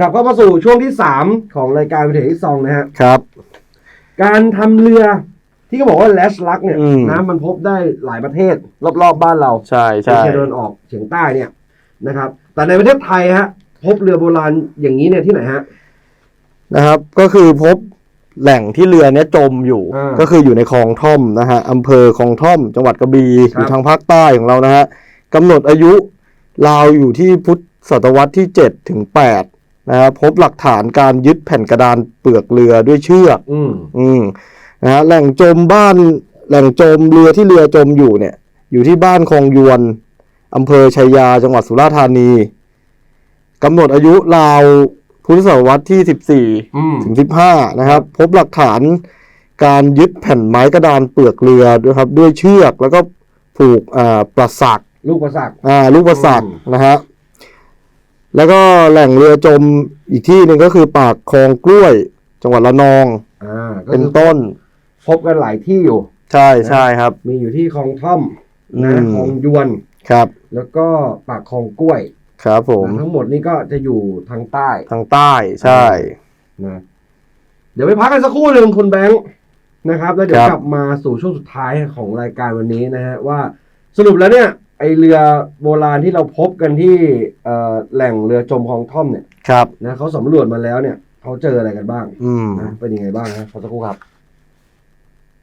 กลับเข้ามาสู่ช่วงที่สามของรายการวิถีที่ซองนะฮะครับ การทำเรือที่เขาบอกว่าแลชลักเนี่ยอืมนะมันพบได้หลายประเทศ รอบๆบ้านเราใช่เอใช่เชียตะวันออกเฉียงใต้เนี่ยนะครับ แต่ในประเทศไทยฮะพบเรือโบราณอย่างนี้เนี่ยที่ไหนฮะ นะครับ ก็คือพบแหล่งที่เรือเนี้ยจมอยู่ อ่าก็คืออยู่ในคลองท่อมนะฮะอำเภอคลองท่อม จังหวัดกระบี่ครับ อยู่ทางภาคใต้ของเรานะฮะกำหนดอายุราวอยู่ที่พุทธศตวรรษที่7ถึง8 นะครับพบหลักฐานการยึดแผ่นกระดานเปลือกเรือด้วยเชือก อืมอืมนะฮะแหล่งจมบ้านแหล่งจมเรือที่เรือจมอยู่เนี่ย อยู่ที่บ้านคลองยวนอำเภอชัยยาจังหวัดสุราษฎร์ธานีกำหนดอายุราวพุทธศตวรรษที่ อืม14 ถึง 15 นะครับ พบหลักฐานการยึดแผ่นไม้กระดานเปลือกเรือด้วยครับ ด้วยเชือกแล้วก็ผูกอ่าประสักลูกประสักอ่าลูกประสักอืมนะฮะ แล้วก็แหล่งเรือจมอีกที่หนึ่งก็คือปากคลองกล้วย จังหวัดระนอง อ่าก็เป็นคือต้น พบกันหลายที่อยู่ ใช่ใช่ครับ มีอยู่ที่คลองท่อมนะอืม คลองยวน ครับ แล้วก็ปากคลองกล้วยครับผมนะทั้งหมดนี่ก็จะอยู่ทางใต้ทางใต้ใช่ นะเดี๋ยวไปพักกันสักครู่หนึ่งคุณแบงค์นะครับ แล้วเดี๋ยวครับ กลับมาสู่ช่วงสุดท้ายของรายการวันนี้นะฮะว่าสรุปแล้วเนี่ย ไอเรือโบราณที่เราพบกันที่เอ่อแหล่งเรือจมคลองท่อมเนี่ยครับ นะเขาสำรวจมาแล้วเนี่ยเขาเจออะไรกันบ้างอืม นะเป็นยังไงบ้างฮะขอสักครู่ครับ